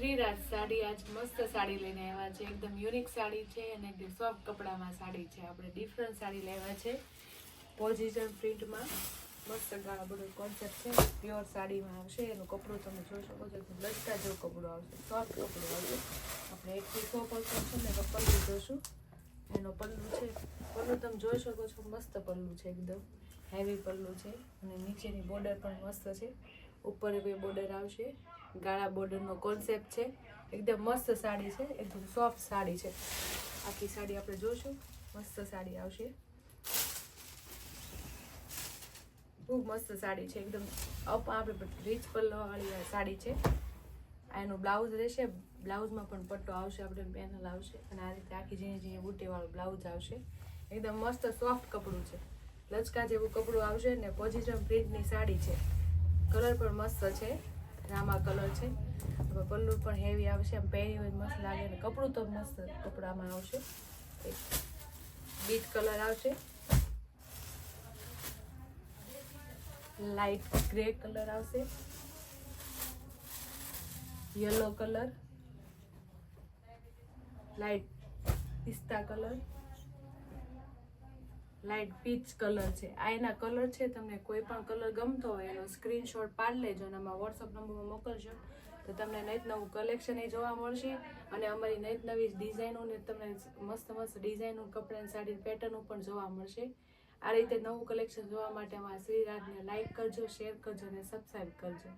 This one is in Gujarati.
શ્રીરાજ સાડી, આજ મસ્ત સાડી લઈને આવ્યા છે. એકદમ યુનિક સાડી છે અને એકદમ સોફ્ટ કપડામાં સાડી છે. આપણે ડિફરન્ટ સાડી લેવા છે. પોઝિશન પ્રિન્ટમાં મસ્ત બધો કોન્સેપ્ટ છે. પ્યોર સાડીમાં આવશે. એનું કપડું તમે જોઈ શકો છો. એકદમ લચકા જેવું કપડું આવશે. સોફ્ટ કપડું આવશે. આપણે એકથી સો છે ને પલ્લું જોશું. એનો પલ્લું છે. પલ્લું તમે જોઈ શકો છો. મસ્ત પલ્લું છે એકદમ. હેવી પલ્લું છે. અને નીચેની બોર્ડર પણ મસ્ત છે. ઉપર બે બોર્ડર આવશે. ગાળા બોર્ડરનો કોન્સેપ્ટ છે. એકદમ મસ્ત સાડી છે. એકદમ સોફ્ટ સાડી છે. આખી સાડી આપણે જોશું. મસ્ત સાડી આવશે. ખૂબ મસ્ત સાડી છે. એકદમ અપ આપણે રીચ પલ્લોવાળી સાડી છે. આ એનું બ્લાઉઝ રહેશે. બ્લાઉઝમાં પણ પટ્ટો આવશે આપણે પેનલ આવશે. અને આ રીતે આખી ઝીણી ઝીણી બુટીવાળું બ્લાઉઝ આવશે. એકદમ મસ્ત સોફ્ટ કપડું છે. લચકા જેવું કપડું આવશે ને પોઝિટિવ પ્રિન્ટની સાડી છે. કલર પણ મસ્ત છે. રામા કલર છે. હવે પલ્લુ પણ હેવી આવશે, આમ પહેરી હોય મસ્ત લાગે અને કપડું તો મસ્ત કપડામાં આવશે. બીટ કલર આવશે. લાઇટ ગ્રે કલર આવશે. Yellow colour. લાઇટ પિસ્તા કલર. લાઇટ પીચ કલર છે. આ એના કલર છે, તમને કોઈ પણ કલર ગમતો હોય એનો સ્ક્રીનશોટ પાડી લેજો અને અમારા વોટ્સઅપ નંબરમાં મોકલજો. તો તમને નવી નવું કલેક્શન એ જોવા મળશે અને અમારી નવી નવી ડિઝાઇનો ને તમને મસ્ત મસ્ત ડિઝાઇનો કપડાં સાડી પેટર્નો પણ જોવા મળશે. આ રીતે નવું કલેક્શન જોવા માટે અમારા શ્રીરાજને લાઇક કરજો શેર કરજો અને સબસ્ક્રાઈબ કરજો.